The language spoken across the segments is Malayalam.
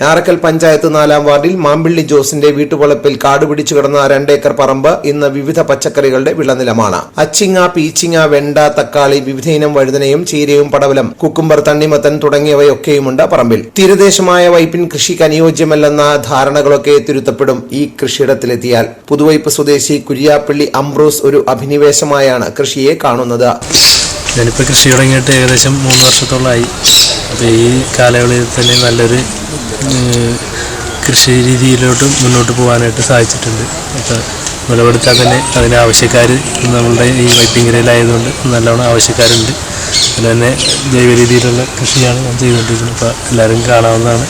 ഞാറക്കൽ പഞ്ചായത്ത് നാലാം വാർഡിൽ മാമ്പിള്ളി ജോസിന്റെ വീട്ടുവളപ്പിൽ കാടുപിടിച്ചു കിടന്ന രണ്ടേക്കർ പറമ്പ് ഇന്ന് വിവിധ പച്ചക്കറികളുടെ വിളനിലമാണ്. അച്ചിങ്ങ പീച്ചിങ്ങ വെണ്ട തക്കാളി വിവിധയിനം വഴുതനയും ചീരയും പടവലം കുക്കുംബർ തണ്ണിമത്തൻ തുടങ്ങിയവയൊക്കെയുമുണ്ട് പറമ്പിൽ. തീരദേശമായ വൈപ്പിൻ കൃഷിക്ക് അനുയോജ്യമല്ലെന്ന ധാരണകളൊക്കെ തിരുത്തപ്പെടും ഈ കൃഷിയിടത്തിലെത്തിയാൽ. പുതുവൈപ്പ് സ്വദേശി കുര്യാപ്പള്ളി അംബ്രോസ് ഒരു അഭിനിവേശമായാണ് കൃഷിയെ കാണുന്നത്. ഞാനിപ്പോൾ കൃഷി തുടങ്ങിയിട്ട് ഏകദേശം മൂന്ന് വർഷത്തോളമായി അപ്പോൾ ഈ കാലയളവിൽ തന്നെ നല്ലൊരു കൃഷി രീതിയിലോട്ട് മുന്നോട്ട് പോകാനായിട്ട് സാധിച്ചിട്ടുണ്ട്. അപ്പോൾ വിളവെടുത്താൽ തന്നെ അതിന് ആവശ്യക്കാർ നമ്മളുടെ ഈ വൈപ്പിങ്കരയിലായതുകൊണ്ട് നല്ലോണം ആവശ്യക്കാരുണ്ട്. അതുപോലെ തന്നെ ജൈവ രീതിയിലുള്ള കൃഷിയാണ് ഞാൻ ചെയ്തുകൊണ്ടിരിക്കുന്നത്. അപ്പോൾ എല്ലാവരും കാണാവുന്നതാണ്.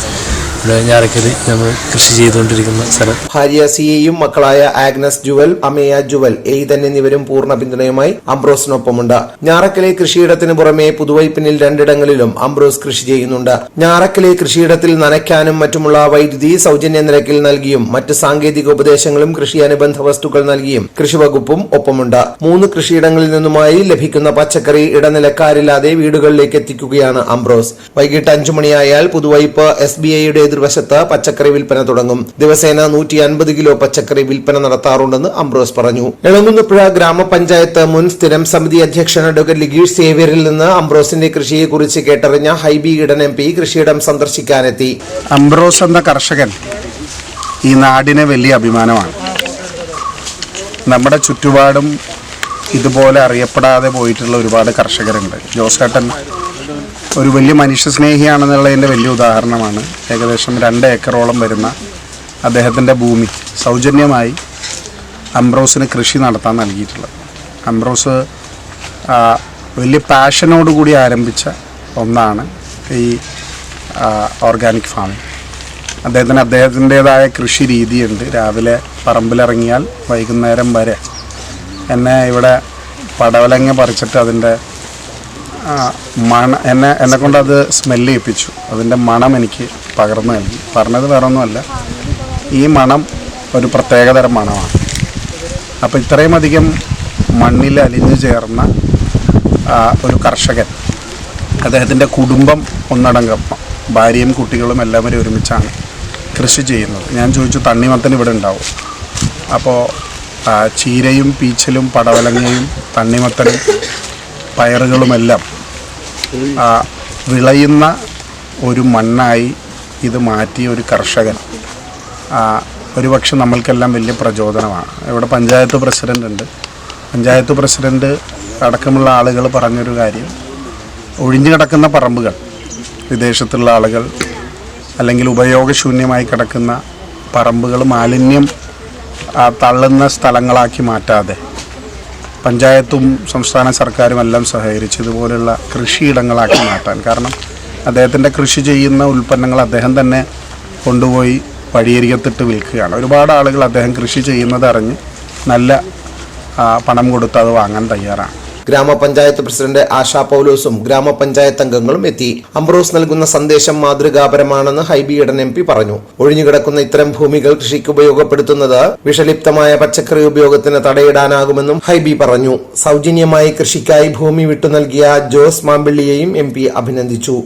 ഇവിടെ ഞാറക്കൽ നമ്മൾ കൃഷി ചെയ്തുകൊണ്ടിരിക്കുന്ന സ്ഥലം. ഭാര്യ സിയെയും മക്കളായ Agnes Jewel Ameya Jewel Ethan എന്നിവരും പൂർണ പിന്തുണയുമായി അംബ്രോസിനൊപ്പമുണ്ട്. ഞാറക്കലെ കൃഷിയിടത്തിന് പുറമെ പുതുവൈപ്പിനിൽ രണ്ടിടങ്ങളിലും അംബ്രോസ് കൃഷി ചെയ്യുന്നുണ്ട്. ഞാറക്കലെ കൃഷിയിടത്തിൽ നനയ്ക്കാനും മറ്റുമുള്ള വൈദ്യുതി സൗജന്യ നിരക്കിൽ നൽകിയും മറ്റ് സാങ്കേതിക ഉപദേശങ്ങളും കൃഷി അനുബന്ധ വസ്തുക്കൾ നൽകിയും കൃഷിവകുപ്പും ഒപ്പമുണ്ട്. മൂന്ന് കൃഷിയിടങ്ങളിൽ നിന്നുമായി ലഭിക്കുന്ന പച്ചക്കറി ഇടനിലക്കാരില്ലാതെ വീടുകളിലേക്ക് എത്തിക്കുകയാണ് അംബ്രോസ്. വൈകിട്ട് അഞ്ചു മണിയായാൽ പുതുവൈപ്പ് എസ് ബി ഐയുടെ എതിർവശത്ത് പച്ചക്കറി വിൽപ്പന തുടങ്ങും. ദിവസേന നൂറ്റി അൻപത് കിലോ പച്ചക്കറി വിൽപ്പന നടത്താറുണ്ടെന്ന് അംബ്രോസ് പറഞ്ഞു. എളങ്ങുന്നപ്പുഴ ഗ്രാമപഞ്ചായത്ത് മുൻ സ്ഥിരം സമിതി അധ്യക്ഷൻ അഡ്വക്കേറ്റ് ലിഗീഷ് സേവ്യറിൽ നിന്ന് അംബ്രോസിന്റെ കൃഷിയെക്കുറിച്ച് കേട്ടറിഞ്ഞ ഹൈബി ഇടൻ എം പി കൃഷിയിടം സന്ദർശിക്കാനെത്തി. അംബ്രോസ് എന്ന കർഷകൻ ഈ നാടിനെ വലിയ അഭിമാനമാണ്. നമ്മുടെ ചുറ്റുപാടും ഇതുപോലെ അറിയപ്പെടാതെ പോയിട്ടുള്ള ഒരുപാട് കർഷകരുണ്ട്. ജോസ് ജോസേട്ടൻ ഒരു വലിയ മനുഷ്യസ്നേഹിയാണെന്നുള്ളതിന്റെ വലിയ ഉദാഹരണമാണ്. ഏകദേശം രണ്ട് ഏക്കറോളം വരുന്ന അദ്ദേഹത്തിന്റെ ഭൂമി സൗജന്യമായി അംബ്രോസിന് കൃഷി നടത്താൻ നൽകിയിട്ടുള്ളത്. അംബ്രോസ് വലിയ പാഷനോടുകൂടി ആരംഭിച്ച ഒന്നാണ് ഈ ഓർഗാനിക് ഫാമിംഗ്. അദ്ദേഹത്തിന് അദ്ദേഹത്തിന്റേതായ കൃഷി രീതിയുണ്ട്. രാവിലെ പറമ്പിലിറങ്ങിയാൽ വൈകുന്നേരം വരെ എന്നെ ഇവിടെ പടവലങ്ങ പറിച്ചിട്ട് അതിന്റെ മണ എന്നെ എന്നെ കൊണ്ട് അത് സ്മെല്ല് ചെയ്യിപ്പിച്ചു. അതിന്റെ മണം എനിക്ക് പകർന്നു നൽകി. പറഞ്ഞത് വേറെ ഒന്നുമല്ല ഈ മണം ഒരു പ്രത്യേകതരം മണമാണ്. അപ്പോൾ ഇത്രയും അധികം മണ്ണിൽ അലിഞ്ഞു ചേർന്ന ഒരു കർഷകൻ അദ്ദേഹത്തിന്റെ കുടുംബം ഒന്നടങ്കം ഭാര്യയും കുട്ടികളും എല്ലാവരും ഒരുമിച്ചാണ് കൃഷി ചെയ്യുന്നത്. ഞാൻ ചോദിച്ചു തണ്ണിമത്തൻ ഇവിടെ ഉണ്ടാവും? അപ്പോൾ ചീരയും പീച്ചലും പടവലങ്ങയും തണ്ണിമത്തനും പയറുകളുമെല്ലാം വിളയുന്ന ഒരു മണ്ണായി ഇത് മാറ്റിയ ഒരു കർഷകൻ. ഒരുപക്ഷെ നമ്മൾക്കെല്ലാം വലിയ പ്രചോദനമാണ്. ഇവിടെ പഞ്ചായത്ത് പ്രസിഡന്റ് ഉണ്ട് പഞ്ചായത്ത് പ്രസിഡന്റ് അടക്കമുള്ള ആളുകൾ പറഞ്ഞൊരു കാര്യം. ഒഴിഞ്ഞു കിടക്കുന്ന പറമ്പുകൾ വിദേശത്തുള്ള ആളുകൾ അല്ലെങ്കിൽ ഉപയോഗശൂന്യമായി കിടക്കുന്ന പറമ്പുകൾ മാലിന്യം തള്ളുന്ന സ്ഥലങ്ങളാക്കി മാറ്റാതെ പഞ്ചായത്തും സംസ്ഥാന സർക്കാരും എല്ലാം സഹകരിച്ച് ഇതുപോലുള്ള കൃഷിയിടങ്ങളാക്കി മാറ്റാൻ. കാരണം അദ്ദേഹത്തിന്റെ കൃഷി ചെയ്യുന്ന ഉൽപ്പന്നങ്ങൾ അദ്ദേഹം തന്നെ കൊണ്ടുപോയി വഴിയരികത്തിട്ട് വിൽക്കുകയാണ്. ഒരുപാട് ആളുകൾ അദ്ദേഹം കൃഷി ചെയ്യുന്നത് അറിഞ്ഞ് നല്ല പണം കൊടുത്ത് അത് വാങ്ങാൻ തയ്യാറാണ്. ഗ്രാമപഞ്ചായത്ത് പ്രസിഡന്റ് ആശാ പൗലോസും ഗ്രാമപഞ്ചായത്ത് അംഗങ്ങളും എത്തി. അംബ്രോസ് നൽകുന്ന സന്ദേശം മാതൃകാപരമാണെന്ന് ഹൈബി എം പി പറഞ്ഞു. ഒഴിഞ്ഞുകിടക്കുന്ന ഇത്തരം ഭൂമികൾ കൃഷിക്ക് ഉപയോഗപ്പെടുത്തുന്നത് വിഷലിപ്തമായ പച്ചക്കറി ഉപയോഗത്തിന് തടയിടാനാകുമെന്നും ഹൈബി പറഞ്ഞു. സൗജന്യമായി കൃഷിക്കായി ഭൂമി വിട്ടു നൽകിയ ജോസ് മാമ്പിള്ളിയെയും എം പി അഭിനന്ദിച്ചു.